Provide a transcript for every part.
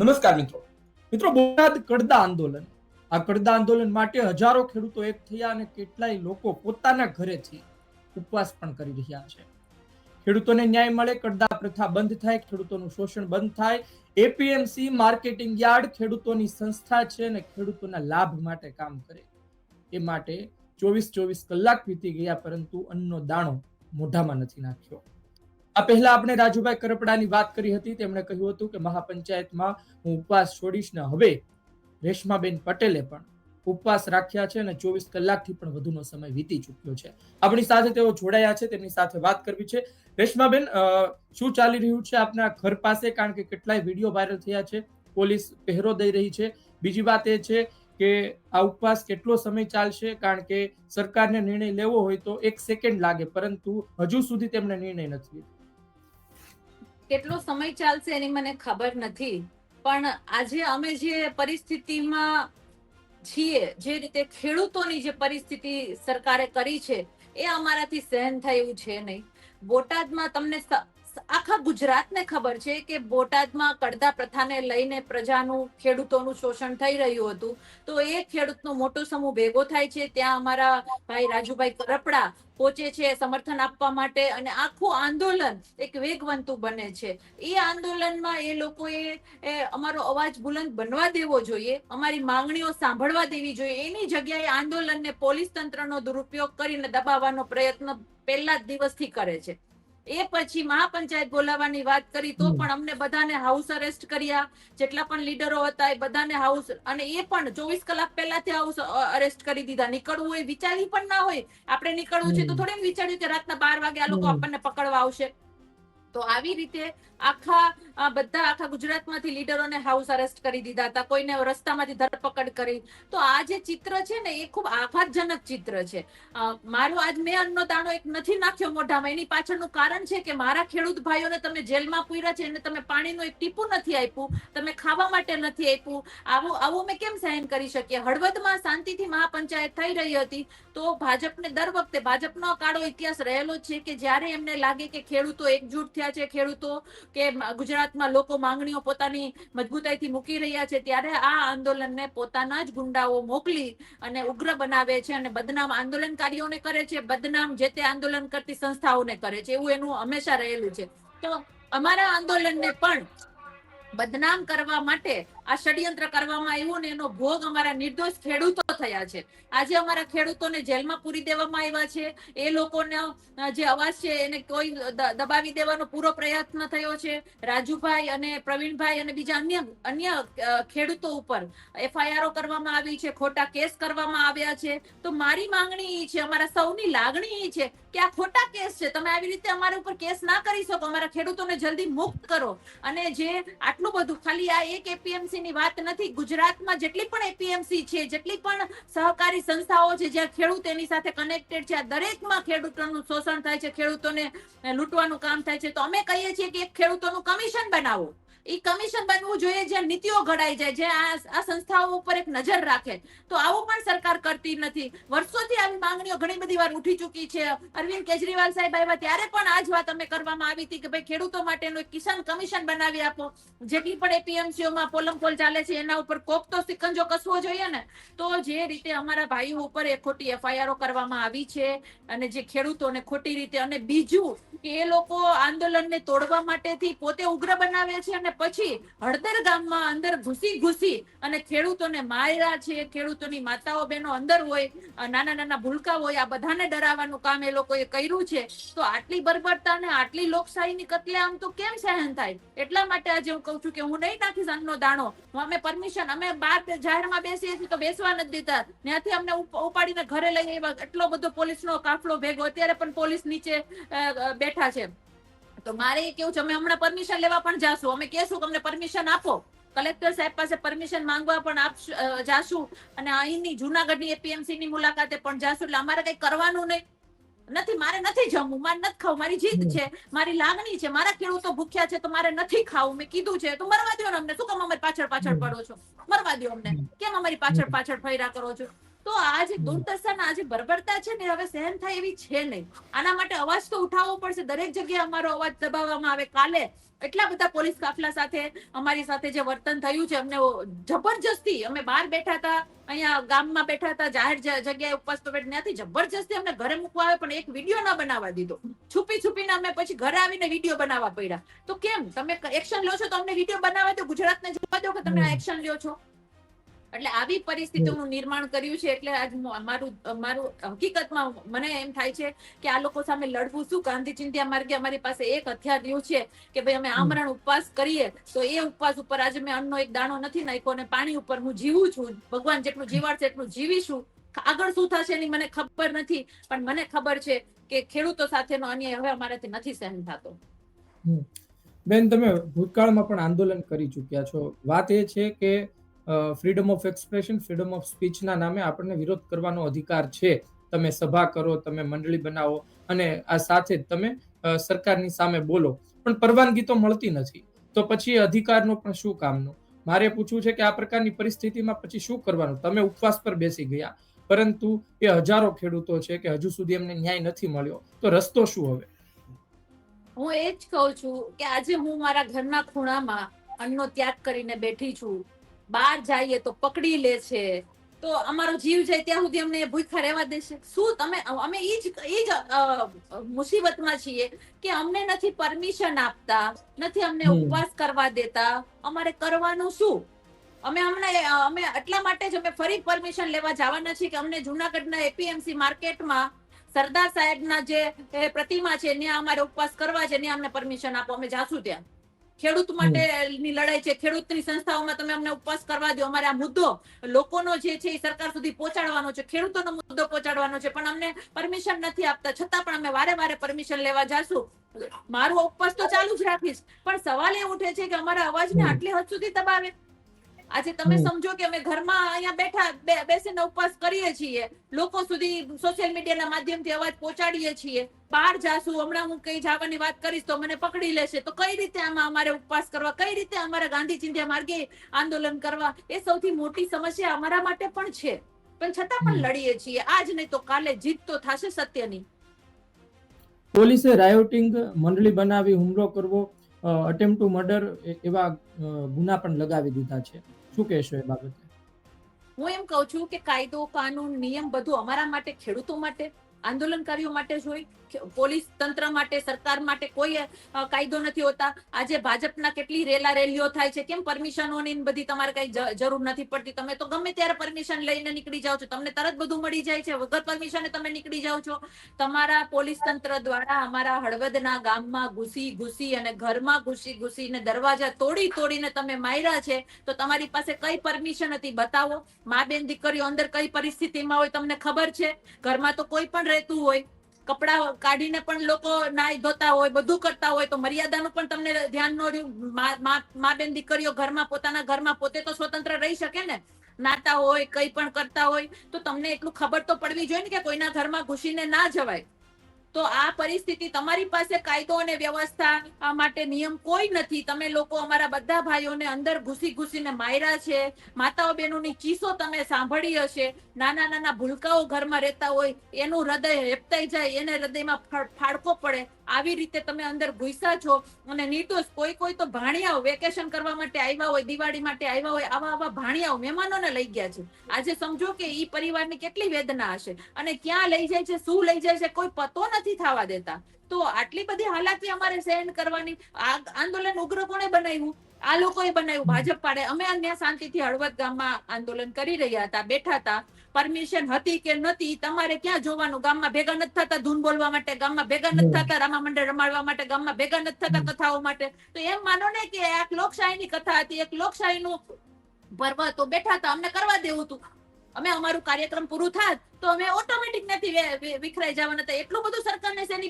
નમસ્કાર મિત્રો. મિત્રો બોટાદ કડદા આંદોલન. આ કડદા આંદોલન માટે હજારો ખેડૂતો એક થયા અને કેટલાય લોકો પોતાના ઘરેથી ઉપવાસ પણ કરી રહ્યા છે. ખેડૂતોને ન્યાય મળે, કડદા પ્રથા બંધ થાય, ખેડૂતોનું શોષણ બંધ થાય. એપીએમસી માર્કેટિંગ યાર્ડ ખેડૂતોની સંસ્થા છે અને ખેડૂતોના લાભ માટે કામ કરે. એ માટે ચોવીસ ચોવીસ કલાક વીતી ગયા, પરંતુ અન્નનો દાણો મોઢામાં નથી નાખ્યો. આ પહેલા આપણે રાજુભાઈ કરપડાની વાત કરી હતી. તેમણે કહ્યું હતું કે મહાપંચાયતમાં હું ઉપવાસ છોડીશ ને હવે રેશમાબેન પટેલે પણ ઉપવાસ રાખ્યા છે અને ચોવીસ કલાકથી પણ વધુનો સમય વીતી ચૂક્યો છે. આપણી સાથે તેઓ જોડાયા છે. તેમની સાથે વાત કરવી છે. રેશમાબેન શું ચાલી રહ્યું છે આપના ઘર પાસે? કારણ કે કેટલાય વીડિયો વાયરલ થયા છે. પોલીસ પહેરો દઈ રહી છે. બીજી વાત એ છે કે આ ઉપવાસ કેટલો સમય ચાલશે? કારણ કે સરકારને નિર્ણય લેવો હોય તો એક સેકન્ડ લાગે. પરંતુ હજુ સુધી તેમણે નિર્ણય નથી લીધો. કેટલો સમય ચાલશે એની મને ખબર નથી. પણ આજે અમે જે પરિસ્થિતિમાં છીએ, જે રીતે ખેડૂતોની જે પરિસ્થિતિ સરકારે કરી છે, એ અમારાથી સહન થાય એવું છે નહીં. બોટાદમાં તમને આખા ગુજરાતને ખબર છે કે બોટાદમાં કડધા પ્રથાને લઈને પ્રજાનું ખેડૂતોનું શોષણ થઈ રહ્યું હતું. તો એ ખેડૂતનો મોટો સમૂહ ભેગો થાય છે. ત્યાં અમારા ભાઈ રાજુભાઈ કરપડા પહોંચે છે, સમર્થન આપવા માટે અને આખું આંદોલન એક વેગવંતું બને છે. એ આંદોલનમાં એ લોકોએ અમારો અવાજ બુલંદ બનવા દેવો જોઈએ, અમારી માંગણીઓ સાંભળવા દેવી જોઈએ. એની જગ્યાએ આંદોલનને પોલીસ તંત્રનો દુરુપયોગ કરીને દબાવવાનો પ્રયત્ન પહેલા જ દિવસથી કરે છે. એ પછી મહાપંચાયત બોલાવવાની વાત કરી તો પણ અમને બધાને હાઉસ અરેસ્ટ કર્યા. જેટલા પણ લીડરો હતા એ બધાને હાઉસ અને એ પણ ચોવીસ કલાક પહેલાથી હાઉસ અરેસ્ટ કરી દીધા. નીકળવું હોય વિચારી પણ ના હોય. આપણે નીકળવું છે તો થોડી વિચાર્યું કે રાતના બાર વાગે આ લોકો આપણને પકડવા આવશે. તો આવી રીતે આખા બધા આખા ગુજરાતમાંથી લીડરોને હાઉસ અરેસ્ટ કરી દીધા હતા, કોઈને રસ્તામાંથી ધરપકડ કરી. તો આ જે ચિત્ર છે ને, એ ખૂબ આઘાતજનક ચિત્ર છે. મારો આજ મેં અન્નનો દાણો એક નથી નાખ્યો મોઢામાં. એની પાછળનું કારણ છે કે મારા ખેડૂત ભાઈઓને તમે જેલમાં પૂર્યા છે, એને તમે પાણીનું એક ટીપું નથી આપ્યું, તમે ખાવા માટે નથી આપ્યું. આવું આવું અમે કેમ સહન કરી શકીએ? હળવદમાં શાંતિથી મહાપંચાયત થઈ રહી હતી, તો ભાજપને દર વખતે, ભાજપનો કાળો ઇતિહાસ રહેલો છે કે જ્યારે એમને લાગે કે ખેડૂતો એકજૂટ થયા છે, ખેડૂતો કે ગુજરાતમાં લોકો માંગણીઓ પોતાની મજબૂતાઈથી મૂકી રહ્યા છે, ત્યારે આ આંદોલનને પોતાના જ ગુંડાઓ મોકલી અને ઉગ્ર બનાવે છે અને બદનામ આંદોલનકારીઓને કરે છે, બદનામ જે તે આંદોલન કરતી સંસ્થાઓને કરે છે, એવું એનું હંમેશા રહેલું છે. તો અમારા આંદોલનને પણ બદનામ કરવા માટે આ ષડયંત્ર કરવામાં આવ્યું ને એનો ભોગ અમારા નિર્દોષ ખેડૂતો થયા છે. આજે અમારા ખેડૂતોને જેલમાં પૂરી દેવામાં આવ્યા છે. એ લોકોનો જે અવાજ છે એને કોઈ દબાવી દેવાનો પૂરો પ્રયત્ન થયો છે. રાજુભાઈ અને પ્રવીણભાઈ અને બીજા અન્ય અન્ય ખેડૂતો ઉપર એફઆઈઆરઓ કરવામાં આવી છે, ખોટા કેસ કરવામાં આવ્યા છે. તો મારી માંગણી એ છે, અમારા સૌની લાગણી એ છે કે આ ખોટા કેસ છે. તમે આવી રીતે અમારા ઉપર કેસ ના કરી શકો. અમારા ખેડૂતોને જલ્દી મુક્ત કરો. અને જે આટલું બધું, ખાલી આ એક એપીએમસી ની વાત નથી. ગુજરાતમાં જેટલી પણ એપીએમસી છે, જેટલી પણ સહકારી સંસ્થાઓ છે, જ્યાં ખેડૂત એની સાથે કનેક્ટેડ છે, આ દરેકમાં ખેડૂતોનું શોષણ થાય છે, ખેડૂતોને લૂંટવાનું કામ થાય છે, તો અમે કહીએ છીએ કે એક ખેડૂતોનું કમિશન બનાવો. એ કમિશન બનવું જોઈએ, જ્યાં નીતિઓ ઘડાઈ જાય, જે આ સંસ્થાઓ ઉપર એક નજર રાખે. તો આવું પણ સરકાર કરતી નથી. વર્ષોથી આવી માંગણીઓ ઘણી બધી વાર ઉઠી ચૂકી છે. અરવિંદ કેજરીવાલ સાહેબ આવ્યા ત્યારે પણ આ જ વાત અમે કરવામાં આવી હતી કે ભાઈ ખેડૂતો માટેનું એક કિસાન કમિશન બનાવી આપો. જેટલી પણ એપીએમસીઓમાં પોલમ પોલ ચાલે છે, એના ઉપર કોક તો સિકંજો કસવો જોઈએ ને. તો જે રીતે અમારા ભાઈઓ ઉપર એ ખોટી એફઆઈઆરો કરવામાં આવી છે અને જે ખેડૂતોને ખોટી રીતે અને બીજું કે એ લોકો આંદોલનને તોડવા માટેથી પોતે ઉગ્ર બનાવે છે અને પછી હળદર ગામમાં અંદર ઘૂસી ઘૂસી અને ખેડૂતોને માર્યા છે, ખેડૂતોની માતાઓ બહેનો અંદર હોય નાના નાના ભૂલકા હોય, આ બધાને ડરાવવાનું કામ એ લોકોએ કર્યું છે. તો આટલી બર્બરતા અને આટલી લોકશાહીની કતલેઆમ તો કેમ સહન થાય? એટલા માટે આજે હું કહું છું કે હું નહીં નાખીશ અન્નનો દાણો. અમે પરમિશન, અમે બાર જાહેરમાં બેસીએ છીએ તો બેસવા નથી દેતા. ત્યાંથી અમને ઉપાડીને ઘરે લઈ આવ્યા. એટલો બધો પોલીસનો કાફલો ભેગો, અત્યારે પણ પોલીસ નીચે બેઠા છે. તો મારે કેવું છે અમે હમણાં પરમિશન લેવા પણ જાશું. અમે કહેશું કે અમને પરમિશન આપો. કલેક્ટર સાહેબ પાસે પરમિશન માંગવા પણ આપશું જાશું અને અહીંની જુનાગઢની એપીએમસી ની મુલાકાતે પણ જાશું. એટલે અમારે કઈ કરવાનું નહીં. નથી મારે નથી જમવું. મારે નથી ખાવું. મારી જીદ છે. મારી લાગણી છે. મારા ખેડૂતો ભૂખ્યા છે તો મારે નથી ખાવું. મેં કીધું છે. તો મરવા દો ને અમને. શું કામ અમારી પાછળ પાછળ પડો છો? મરવા દો અમને. કેમ અમારી પાછળ પાછળ ફર્યા કરો છો? તો આ જે દુર્દશાના આ જે બરબરતા છે ને હવે સહન થાય એવી છે નહીં. આના માટે અવાજ તો ઉઠાવવો પડશે. દરેક જગ્યાએ અમારો અવાજ દબાવવામાં આવે. કાલે એટલા બધા પોલીસ કાફલા સાથે અમારી સાથે જે વર્તન થયું છે અમને જબરજસ્તી અમે બહાર બેઠા હતા અહીંયા ગામમાં બેઠા હતા જાહેર જગ્યાએ ઉપવાસ તો બેઠ- ત્યાંથી જબરજસ્તી અમને ઘરે મૂકવા આવે પણ એક વીડિયો ના બનાવવા દીધો. છુપી છુપીને અમે પછી ઘરે આવીને વીડિયો બનાવવા પડ્યા. તો કેમ? તમે એક્શન લો છો તો અમને વીડિયો બનાવવા દો ગુજરાતને જોવા દો કે તમે આ એક્શન લ્યો છો? એટલે આવી પરિસ્થિતિનું નિર્માણ કર્યું છે એટલે આજ મારું મારું હકીકતમાં મને એમ થાય છે કે આ લોકો સામે લડવું શું? ગાંધી ચિંતા માર્ગે અમારી પાસે એક હથિયાર રહ્યું છે કે ભાઈ અમે આમરણ ઉપવાસ કરીએ તો એ ઉપવાસ ઉપર આજે મેં અન્નનો એક દાણો નથી નાખ્યો અને પાણી ઉપર હું જીવું છું. ભગવાન જેટલું જીવાડશે એટલું જીવીશું. આગળ શું થશે એની મને ખબર નથી, પણ મને ખબર છે કે ખેડૂતો સાથેનો અન્યાય હવે અમારાથી નથી સહન થતો. બેન, તમે ભૂતકાળમાં પણ આંદોલન કરી ચૂક્યા છો. વાત એ છે કે freedom of expression freedom of સ્પીચના નામે આપણને વિરોધ કરવાનો અધિકાર છે. તમે સભા કરો, તમે મંડળી બનાવો અને આ સાથે જ તમે સરકારની સામે બોલો. પણ પરવાનગી તો મળતી નથી. તો પછી અધિકારનો પણ શું કામનું? મારે પૂછવું છે કે આ પ્રકારની પરિસ્થિતિમાં પછી શું કરવાનું? તમે ઉપવાસ પર બેસી ગયા. પરંતુ એ હજારો ખેડૂતો છે કે હજુ સુધી એમને ન્યાય નથી મળ્યો. તો રસ્તો શું હવે? હું એ જ કહું છું કે આજે હું મારા ઘરના ખૂણામાં અન્નનો ત્યાગ કરીને બેઠી છું. બહાર જઈએ તો પકડી લે છે. તો અમારો જીવ જાય ત્યાં સુધી અમને ભૂખા રહેવા દેશે શું તમે અમે એ જ એ જ મુસીબતમાં છીએ કે અમને નથી પરમિશન આપતા નથી અમને ઉપવાસ કરવા દેતા. અમારે કરવાનું શું? અમે હમણાં અમે એટલા માટે જ અમે ફરી પરમિશન લેવા જવાના છીએ કે અમને જુનાગઢના એપીએમસી માર્કેટમાં સરદાર સાહેબના જે પ્રતિમા છે ત્યાં અમારે ઉપવાસ કરવા છે ત્યાં અમને પરમિશન આપો. અમે જાશું ત્યાં. ખેડૂત માટે ની લડાઈ છે. ખેડૂતની સંસ્થાઓમાં તમે અમને ઉપવાસ કરવા દો. અમારે આ મુદ્દો લોકોનો જે છે એ સરકાર સુધી પહોંચાડવાનો છે. ખેડૂતોનો મુદ્દો પહોંચાડવાનો છે. પણ અમને પરમિશન નથી આપતા. છતાં પણ અમે વારે વારે પરમિશન લેવા જાશું. મારો ઉપવાસ તો ચાલુ જ રાખીશ. પણ સવાલ એ ઉઠે છે કે અમારા અવાજને. આટલી હદ સુધી દબાવે. આજે તમે સમજો કે અમે ઘરમાં અહીંયા બેઠા બેસીને ઉપવાસ કરીએ છીએ. લોકો સુધી સોશિયલ મીડિયાના માધ્યમથી અવાજ પહોંચાડીએ છીએ. બહાર જાશું હમણાં હું કઈ જવાની વાત કરીશ તો મને પકડી લેશે. તો કઈ રીતે આમાં અમારે ઉપવાસ કરવા? કઈ રીતે અમારે ગાંધી ચિંધ્યા માર્ગે આંદોલન કરવા? એ સૌથી મોટી સમસ્યા અમારા માટે પણ છે. પણ છતાં પણ લડીએ છીએ. આજ નહીં તો કાલે જીત તો થશે સત્યની. પોલીસે રાયોટિંગ મંડળી બનાવી હુમલો કરવો અટેમ્પ ટુ મર્ડર એવા ગુના પણ લગાવી દીધા છે. શું કહેશો એ બાબતે? હું એમ કહું છું કે કાયદો, કાનૂન, નિયમ બધું અમારા માટે, ખેડૂતો માટે આંદોલનકારીઓ માટે જ હોય પોલીસ તંત્ર માટે, સરકાર માટે કોઈ કાયદો નથી હોતા. આજે ભાજપના કેટલી રેલા રેલીઓ થાય છે. કેમ પરમિશનોની બધી તમારે કઈ જરૂર નથી પડતી. તમે તો ગમે ત્યારે પરમિશન લઈને નીકળી જાઓ છો. તમને તરત બધું મળી જાય છે. વગર પરમિશને તમે નીકળી જાઓ છો. તમારા પોલીસ તંત્ર દ્વારા અમારા હળવદના ગામમાં ઘૂસી ઘૂસી અને ઘરમાં ઘૂસી, ઘૂસીને દરવાજા તોડી, તોડીને તમે માર્યા છે, તો તમારી પાસે કઈ પરમિશન હતી? બતાવો. મા બેન દીકરીઓ અંદર કઈ પરિસ્થિતિમાં હોય તમને ખબર છે? ઘરમાં તો કોઈ પણ રહેતું હોય, કપડા કાઢીને પણ લોકો નાઈ ધોતા હોય, બધું કરતા હોય, તો મર્યાદાનું પણ તમને ધ્યાન ન રહ્યું. મા બેન દીકરીઓ ઘરમાં, પોતાના ઘરમાં પોતે તો સ્વતંત્ર રહી શકે ને? નાતા હોય, કઈ પણ કરતા હોય, તો તમને એટલું ખબર તો પડવી જોઈએ ને કે કોઈના ઘરમાં ઘૂસીને ના જવાય. તો આ પરિસ્થિતિ તમારી પાસે કાયદો અને વ્યવસ્થા માટે નિયમ કોઈ નથી. તમે લોકો અમારા બધા ભાઈઓને અંદર ઘૂસી ઘૂસીને માર્યા છે. માતાઓ બહેનોની ચીસો તમે સાંભળી હશે. નાના નાના ભૂલકાઓ ઘરમાં રહેતા હોય, એનું હૃદય હેપતાઈ જાય, એને હૃદયમાં ફાડકો પડે. આવી રીતે તમે અંદર ઘૂસ્યા છો અને નિર્દોષ કોઈ કોઈ તો ભાણિયાઓ વેકેશન કરવા માટે આવ્યા હોય, દિવાળી માટે આવ્યા હોય, આવા આવા ભાણિયાઓ મહેમાનોને લઈ ગયા છે. આજે સમજો કે ઈ પરિવારની કેટલી વેદના હશે અને ક્યાં લઈ જાય છે, શું લઈ જાય છે, કોઈ પતો નથી થવા દેતા. તો આટલી બધી હાલાકી અમારે સહન કરવાની આ આંદોલન ઉગ્ર કોણે બનાવ્યું? આ લોકોએ બનાવ્યું. ભાજપ પાડે. અમે અહીંયા શાંતિથી હળવદ ગામમાં આંદોલન કરી રહ્યા હતા બેઠા હતા. પરમિશન હતી કે નથી તમારે ક્યાં જોવાનું? ગામમાં ભેગા નથી થતા ધૂન બોલવા માટે ગામમાં ભેગા નથી થતા રામા મંડળ રમાડવા માટે ગામમાં ભેગા નથી થતા કથાઓ માટે. તો એમ માનો ને કે આ એક લોકશાહીની કથા હતી એક લોકશાહીનું પર્વ તો બેઠા હતા. અમને કરવા દેવું હતું. અમે અમારું કાર્યક્રમ પૂરું થાત તો અમે ઓટોમેટિક નથી વિખરાઈ જવાના હતા. એટલું બધું શેની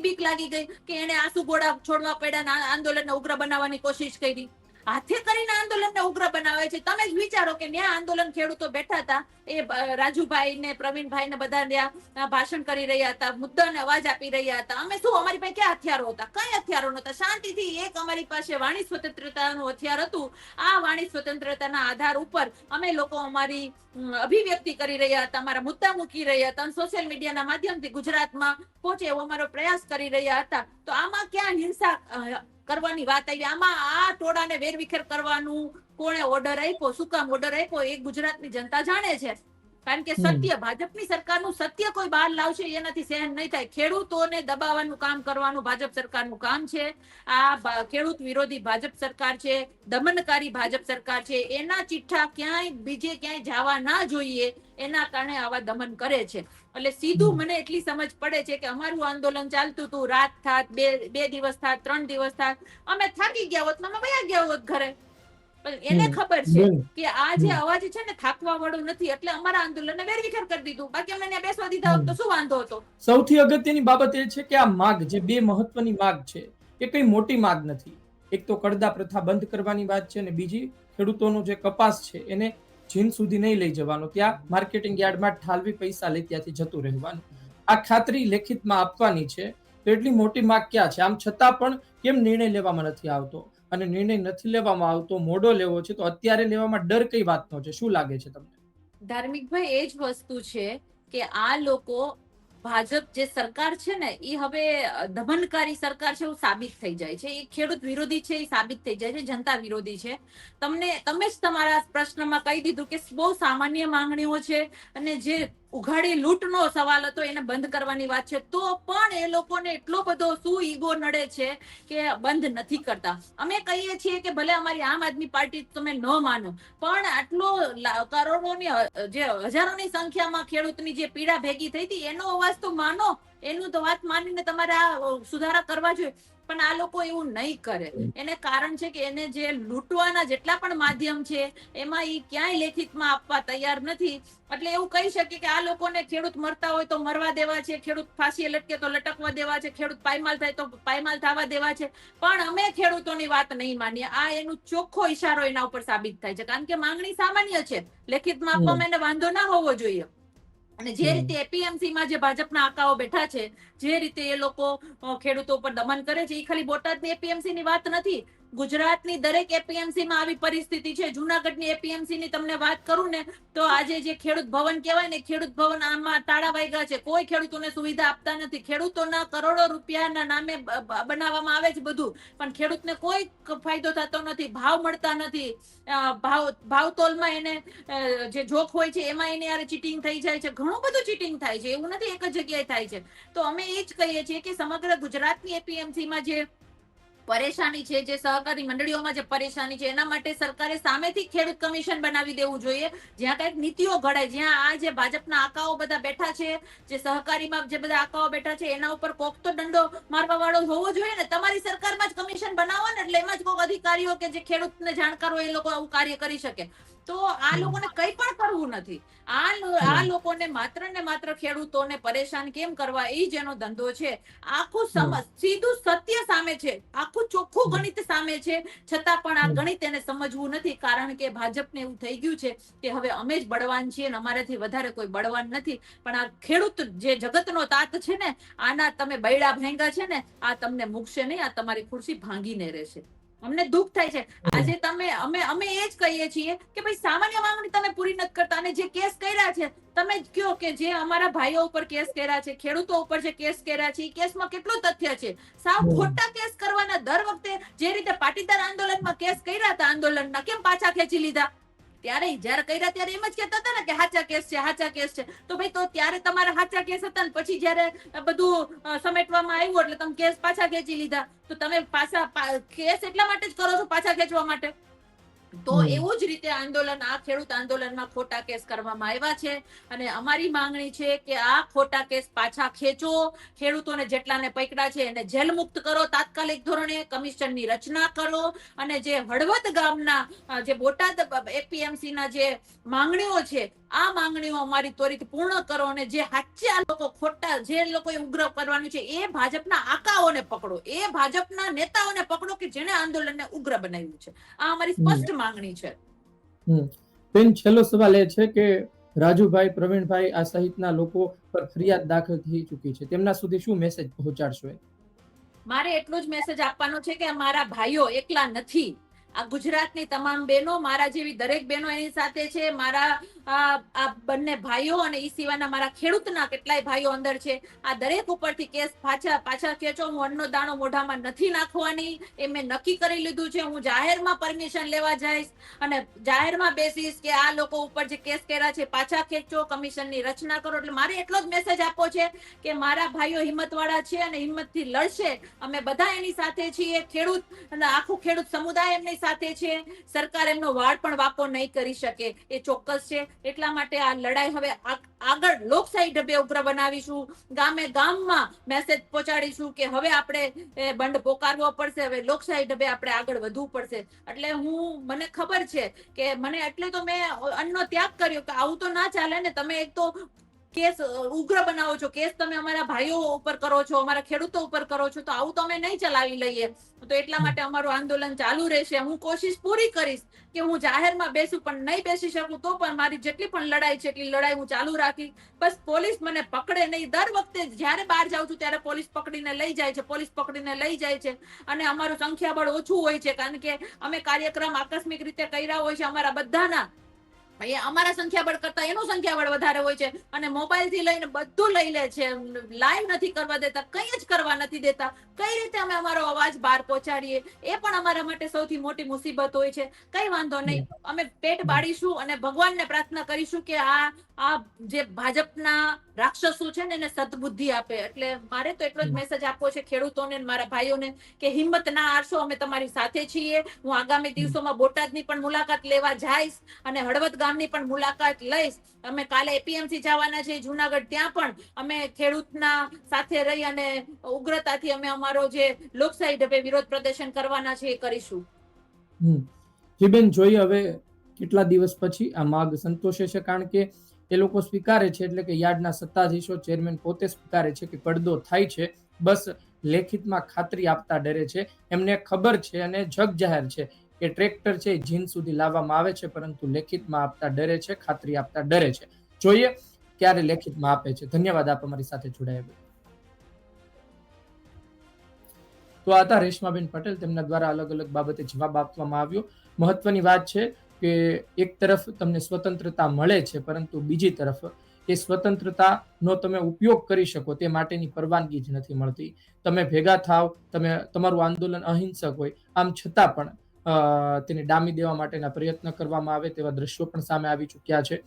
બીક લાગી ગઈ કે એને આંસુ ગોળા છોડવા પડ્યા અને આ આંદોલનને ઉગ્ર બનાવવાની કોશિશ કરી. હાથે કરીને આંદોલનને ઉગ્ર બનાવે છે. તમે જ વિચારો કે ન્યા આંદોલન ખેડૂતો બેઠા હતા. એ રાજુભાઈ ને પ્રવીણભાઈ ને બધા ત્યાં ભાષણ કરી રહ્યા હતા, મુદ્દાને અવાજ આપી રહ્યા હતા. અમે શું, અમારી પાસે ક્યાં હથિયારો હતા? કઈ હથિયારો નતા શાંતિથી એક અમારી પાસે વાણી સ્વતંત્રતાનું હથિયાર હતું. આ વાણી સ્વતંત્રતાના આધાર ઉપર અમે લોકો અમારી અભિવ્યક્તિ કરી રહ્યા હતા, અમારા મુદ્દા મૂકી રહ્યા હતા સોશિયલ મીડિયાના માધ્યમથી ગુજરાતમાં પહોંચે એવો અમારો પ્રયાસ કરી રહ્યા હતા. તો આમાં ક્યાં હિંસા કરવાની વાત આવી. આમાં આ ટોળાને વેરવિખેર કરવાનું કોણે ઓર્ડર આપ્યો? શું કામ ઓર્ડર આપ્યો? એ ગુજરાતની જનતા જાણે છે. કારણ કે સત્ય ભાજપની સરકારનું સત્ય કોઈ બહાર લાવશે એનાથી સહન નહીં થાય. ખેડૂતોને દબાવવાનું કામ કરવાનું ભાજપ સરકારનું કામ છે. આ ખેડૂત વિરોધી ભાજપ સરકાર છે દમનકારી ભાજપ સરકાર છે એના ચિઠ્ઠા ક્યાંય બીજે ક્યાંય જવા ના જોઈએ એના કારણે આવા દમન કરે છે. એટલે સીધું મને એટલી સમજ પડે છે કે અમારું આંદોલન ચાલતું હતું રાત થાત બે બે દિવસ થાત ત્રણ દિવસ થાત. અમે થાકી ગયા હોત અમે વયા ગયા હોત ઘરે. એને ખબર છે કે આ જે અવાજ છે ને થાકવા વાળો નથી એટલે અમારા આંદોલનને વેરવિખેર કરી દીધું. બાકી અમને બેસવા દીધા હોત તો શું વાંધો હતો? સૌથી અગત્યની બાબત એ છે કે આ માગ જે બે મહત્વની માગ છે એ કઈ મોટી માગ નથી. એક તો કડદા પ્રથા બંધ કરવાની વાત છે અને બીજી ખેડૂતોનો જે કપાસ છે એને જીન સુધી નહીં લઈ જવાનો ત્યાં માર્કેટિંગ યાર્ડમાં ઠાલવી પૈસા લઈ ત્યાંથી જતું રહેવાનું. આ ખાતરી લેખિતમાં આપવાની છે તો એટલી મોટી માગ ક્યાં છે? આમ છતાં પણ કેમ નિર્ણય લેવામાં નથી આવતો? અને નિર્ણય નથી લેવામાં આવતો, મોડો લેવો છે, તો અત્યારે લેવામાં ડર કઈ વાતનો છે? શું લાગે છે તમને? ધાર્મિકભાઈ એ જ વસ્તુ છે કે આ લોકો ભાજપ જે સરકાર છે ને એ હવે દમનકારી સરકાર છે એવું સાબિત થઈ જાય છે. એ ખેડૂત વિરોધી છે એ સાબિત થઈ જાય છે, જનતા વિરોધી છે. તમને, તમે જ તમારા પ્રશ્નમાં કહી દીધું કે બહુ સામાન્ય માંગણીઓ છે અને જે ઉઘાડી લૂંટનો સવાલ હતો, એને બંધ કરવાની વાત છે. તો પણ એ લોકોને એટલો બધો શું ઈગો નડે છે કે બંધ નથી કરતા. અમે કહીએ છીએ કે ભલે અમારી આમ આદમી પાર્ટી તમે ન માનો, પણ આટલો કરોડોની, જે હજારોની સંખ્યામાં ખેડૂતની જે પીડા ભેગી થઈ હતી, એનો અવાજ તો માનો. એનું તો વાત માનીને તમારે આ સુધારા કરવા જોઈએ. પણ આ લોકો એવું નહીં કરે. એને કારણ છે કે એને જે લૂંટવાના જેટલા પણ માધ્યમ છે એમાં એ ક્યાંય લેખિતમાં આપવા તૈયાર નથી. એટલે એવું કહી શકીએ કે આ લોકોને ખેડૂત મરતા હોય તો મરવા દેવા છે ખેડૂત ફાંસીએ લટકે તો લટકવા દેવા છે ખેડૂત પાયમાલ થાય તો પાયમાલ થવા દેવા છે. પણ અમે ખેડૂતોની વાત નહીં માનીએ. આ એનું ચોખ્ખો ઈશારો એના ઉપર સાબિત થાય છે. કારણ કે માંગણી સામાન્ય છે. લેખિતમાં આપવામાં એને વાંધો ના હોવો જોઈએ. અને જે રીતે એપીએમસી માં જે ભાજપના આકાઓ બેઠા છે જે રીતે એ લોકો ખેડૂતો પર દમન કરે છે એ ખાલી બોટાદની એપીએમસી ની વાત નથી. ગુજરાતની દરેક એપીએમસીમાં આવી પરિસ્થિતિ છે. જુનાગઢની એપીએમસીની તમને વાત કરું ને, તો આજે જે ખેડૂત ભવન કહેવાય ને, ખેડૂત ભવન આમાં તાળા વાગ્યા છે. કોઈ ખેડૂતોને સુવિધા આપતા નથી. ખેડૂતોના કરોડો રૂપિયાના નામે બનાવવામાં આવે છે બધું. પણ ખેડૂતને કોઈ ફાયદો થતો નથી. ભાવ મળતા નથી. ભાવ ભાવતોલમાં એને જે જોખ હોય છે, એમાં એને યાર ચીટિંગ થઈ જાય છે. ઘણું બધું ચીટિંગ થાય છે. એવું નથી એક જ જગ્યાએ થાય છે. તો અમે એ જ કહીએ છીએ કે સમગ્ર ગુજરાતની એપીએમસીમાં જે પરેશાની છે જે સહકારી મંડળીઓમાં જે પરેશાની છે એના માટે સરકારે સામેથી ખેડૂત કમિશન બનાવી દેવું જોઈએ. જ્યાં કંઈક નીતિઓ ઘડાય જ્યાં આ જે ભાજપના આકાઓ બધા બેઠા છે જે સહકારીમાં જે બધા આકાઓ બેઠા છે એના ઉપર કોક તો દંડો મારવા વાળો હોવો જોઈએ ને? તમારી સરકારમાં જ કમિશન બનાવો ને એટલે એમાં જ કોઈક અધિકારીઓ કે જે ખેડૂતને જાણકાર હોય એ લોકો આવું કાર્ય કરી શકે. તો આ લોકોને કંઈ પણ કરવું નથી. આ આ લોકોને માત્ર ને માત્ર ખેડૂતોને પરેશાન કેમ કરવા? એ જેનો ધંધો છે. આખું સમજ સીધું સત્ય સામે છે. આખું ચોખ્ખું ગણિત સામે છે. છતાં પણ આ ગણિત એને સમજવું નથી, કારણ કે ભાજપને એવું થઈ ગયું છે કે હવે અમે જ બળવાન છીએ અને અમારાથી વધારે કોઈ બળવાન નથી. પણ આ ખેડૂત જે જગતનો તાત છે ને, આના તમે બૈડા ભેંગા છે ને, આ તમને મૂકશે નહીં, આ તમારી ખુરશી ભાંગીને રહેશે. અમને દુઃખ થાય છે. આજે તમે અમે અમે એ જ કહીએ છીએ કે ભાઈ સામાન્ય માંગણી તમે પૂરી નથી કરતા અને જે કેસ કર્યા છે તમે જ કયો કે જે અમારા ભાઈઓ ઉપર કેસ કર્યા છે ખેડૂતો ઉપર જે કેસ કર્યા છે એ કેસમાં કેટલું તથ્ય છે? સાવ ખોટા કેસ કરવાના દર વખતે જે રીતે પાટીદાર આંદોલનમાં કેસ કર્યા હતા આંદોલનના કેમ પાછા ખેંચી લીધા? ત્યારે જ્યારે કર્યા ત્યારે એમ જ કહેતા હતા ને કે હાચા કેસ છે હાચા કેસ છે. તો ભાઈ તો ત્યારે તમારા હાચા કેસ હતા ને પછી જ્યારે બધું સમેટવામાં આવ્યું એટલે તમે કેસ પાછા ખેંચી લીધા. તો તમે પાછા કેસ એટલા માટે જ કરો છો પાછા ખેંચવા માટે? તો. એવું જ રીતે આંદોલન આ ખેડૂત આંદોલનમાં ખોટા કેસ કરવામાં આવ્યા છે અને અમારી માંગણી છે કે આ ખોટા કેસ પાછા ખેંચો ખેડૂતોને જેટલાને પકડ્યા છે એને જેલ મુક્ત કરો તાત્કાલિક ધોરણે કમિશનની રચના કરો અને જે હળવદ ગામના જે બોટાદ એપીએમસી ના જે માંગણીઓ છે આ માંગણીઓ અમારી ત્વરિત પૂર્ણ કરો અને જે સાચા લોકો ખોટા જે લોકોએ ઉગ્ર કરવાનું છે એ ભાજપના આકાઓને પકડો. એ ભાજપના નેતાઓને પકડો કે જેણે આંદોલનને ઉગ્ર બનાવ્યું છે. આ અમારી સ્પષ્ટ માંગણી છે. બેન છેલ્લો સવાલ એ છે કે રાજુભાઈ પ્રવીણભાઈ આ સહિતના લોકો પર ફરિયાદ દાખલ થઈ ચૂકી છે. તેમના સુધી શું મેસેજ પહોંચાડશો? મારે એટલો જ મેસેજ આપવાનો છે કે મારા ભાઈઓ એકલા નથી. આ ગુજરાતની તમામ બહેનો, મારા જેવી દરેક બહેનો એની સાથે છે, મારા, આ બંને ભાઈઓ અને એ સિવાયના મારા ખેડૂતના કેટલાય ભાઈઓ અંદર છે. આ દરેક ઉપરથી કેસ પાછા પાછા ખેંચો, હું અન્નનો દાણો મોઢામાં નથી નાખવાની, એ મેં નક્કી કરી લીધું છે. હું જાહેરમાં પરમિશન લેવા જઈશ અને જાહેરમાં બેસીશ કે આ લોકો ઉપર જે કેસ કર્યા છે, પાછા ખેંચો, કમિશનની રચના કરો. એટલે મારે એટલો જ મેસેજ આપવો છે કે મારા ભાઈઓ હિંમતવાળા છે અને હિંમતથી લડશે. અમે બધા એની સાથે છીએ, ખેડૂત અને આખું ખેડૂત સમુદાય એમની સાથે છે. સરકાર એમનો વાળ પણ વાકો નહીં કરી શકે. એ ચોક્કસ છે. એટલા માટે આ લડાઈ હવે આગળ લોકશાહી ઢબે ઉગ્ર બનાવીશું. ગામે ગામમાં મેસેજ પહોંચાડીશું કે હવે આપણે બંધ પોકારવો પડશે. હવે લોકશાહી ઢબે આપણે આગળ વધવું પડશે. એટલે હું, મને ખબર છે કે મને એટલે તો મેં અન્નનો ત્યાગ કર્યો કે આવું તો ના ચાલે ને તમે એક તો કેસ ઉગ્ર બનાવો છો, કેસ તમે અમારા ભાઈઓ ઉપર કરો છો, અમારા ખેડૂતો ઉપર કરો છો, તો આવું તો નહીં ચલાવી લઈએ. તો એટલા માટે અમારું આંદોલન ચાલુ રહેશે. હું કોશિશ પૂરી કરીશ કે હું જાહેરમાં બેસું, પણ નહીં બેસી શકું તો પણ મારી જેટલી પણ લડાઈ છે એટલી લડાઈ હું ચાલુ રાખી. બસ પોલીસ મને પકડે નહીં. દર વખતે જ્યારે બહાર જાઉં છું ત્યારે પોલીસ પકડીને લઈ જાય છે, પોલીસ પકડીને લઈ જાય છે. અને અમારું સંખ્યાબળ ઓછું હોય છે, કારણ કે અમે કાર્યક્રમ આકસ્મિક રીતે કર્યા હોય છે, અમારા બધાના એ અમારા સંખ્યાબળ કરતા એનું સંખ્યાબળ વધારે હોય છે. અને મોબાઈલથી લઈને બધું લઈ લે છે. લાઈવ નથી કરવા દેતા, કઈ જ કરવા નથી દેતા. કઈ રીતે અમે અમારો અવાજ બહાર પહોંચાડીએ? એ પણ અમારા માટે સૌથી મોટી મુસીબત હોય છે. કઈ વાંધો નહીં. અમે પેટ બાળીશું અને ભગવાનને પ્રાર્થના કરીશું કે આ આ જે ભાજપના રાક્ષસો છે ને, એને સદબુદ્ધિ આપે. એટલે મારે તો એટલો જ મેસેજ આપવો છે ખેડૂતોને મારા ભાઈઓને કે હિંમત ના હારશો, અમે તમારી સાથે છીએ. હું આગામી દિવસોમાં બોટાદની પણ મુલાકાત લેવા જઈશ અને હળવદ ગામની પણ મુલાકાત લઈશ. અમે કાલે એપીએમસી જવાના છે જુનાગઢ, ત્યાં પણ અમે ખેડૂતના સાથે રહી અને ઉગ્રતાથી અમે અમારો જે લોકશાહી ઢબે વિરોધ પ્રદર્શન કરવાના છે એ કરીશું. જીબેન, જોઈએ હવે કેટલા દિવસ પછી આ માગ સંતોષે છે? કારણ કે એ લોકો સ્વીકારે છે, એટલે કે યાર્ડના સત્તાધીશો, ચેરમેન પોતે સ્વીકારે છે કે પડદો થાય છે. બસ લેખિતમાં ખાતરી આપતા ડરે છે. એમને ખબર છે અને જગ જાહેર છે. કે ટ્રેક્ટર છે જીન સુધી લાવવામાં આવે છે, પરંતુ લેખિતમાં આપતા ડરે છે, ખાતરી આપતા ડરે છે. જોઈએ ક્યારે લેખિતમાં આપે છે. ધન્યવાદ આપ અમારી સાથે જોડાયા તો આ હતા રેશમાબેન પટેલ. તેમના દ્વારા અલગ અલગ બાબતે જવાબ આપવામાં આવ્યો. મહત્વની વાત છે કે એક તરફ તમને સ્વતંત્રતા મળે છે, પરંતુ બીજી તરફ એ સ્વતંત્રતાનો તમે ઉપયોગ કરી શકો, તે માટેની પરવાનગી જ નથી મળતી. તમે ભેગા થાવ, તમે, તમારું આંદોલન અહિંસક હોય. આમ છતાં પણ તેને ડામી દેવા માટેના પ્રયત્ન કરવામાં આવે તેવા દ્રશ્યો પણ સામે આવી ચૂક્યા છે.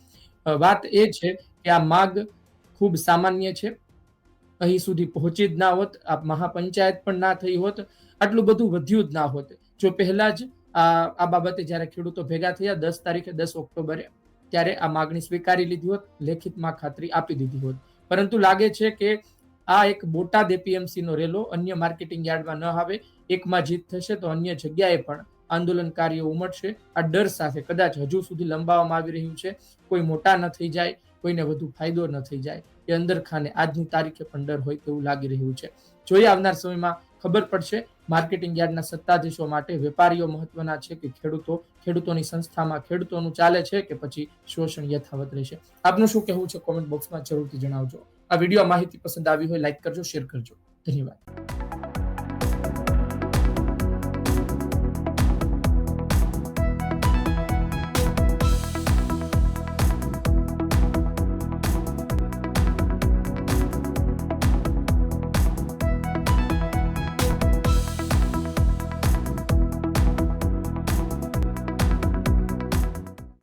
વાત એ છે કે આ માગ ખૂબ સામાન્ય છે. અહીં સુધી પહોંચી જ ના હોત, આ મહાપંચાયત પણ ના થઈ હોત, આટલું બધું વધ્યું જ ના હોત. જો પહેલા જ આ આ બાબતે જ્યારે ખેડૂતો ભેગા થયા દસ તારીખે દસ ઓક્ટોબરે, ત્યારે આ માગણી સ્વીકારી લીધી હોત લેખિતમાં ખાતરી આપી દીધી હોત. પરંતુ લાગે છે કે આ એક બોટાદ એપીએમસી નો રેલો અન્ય માર્કેટિંગ યાર્ડમાં ન આવે, એકમાં જીત થશે તો અન્ય જગ્યાએ પણ આંદોલનકારીઓ ઉમટશે. આ ડર સાથે કદાચ હજુ સુધી લંબાવવામાં આવી રહ્યું છે. કોઈ મોટા ન થઈ જાય, કોઈને વધુ ફાયદો ન થઈ જાય. એ અંદર ખાને આજની તારીખે પણ ડર હોય તેવું લાગી રહ્યું છે. જોઈએ આવનાર સમયમાં ખબર પડશે, માર્કેટિંગ યાર્ડના સત્તાધીશો માટે વેપારીઓ મહત્વના છે કે ખેડૂતો, ખેડૂતોની સંસ્થામાં ખેડૂતોનું ચાલે છે કે પછી શોષણ યથાવત રહેશે. આપનું શું કહેવું છે? કોમેન્ટ બોક્સમાં જરૂરથી જણાવજો. આ વીડિયો માહિતી પસંદ આવી હોય, લાઈક કરજો, શેર કરજો. ધન્યવાદ.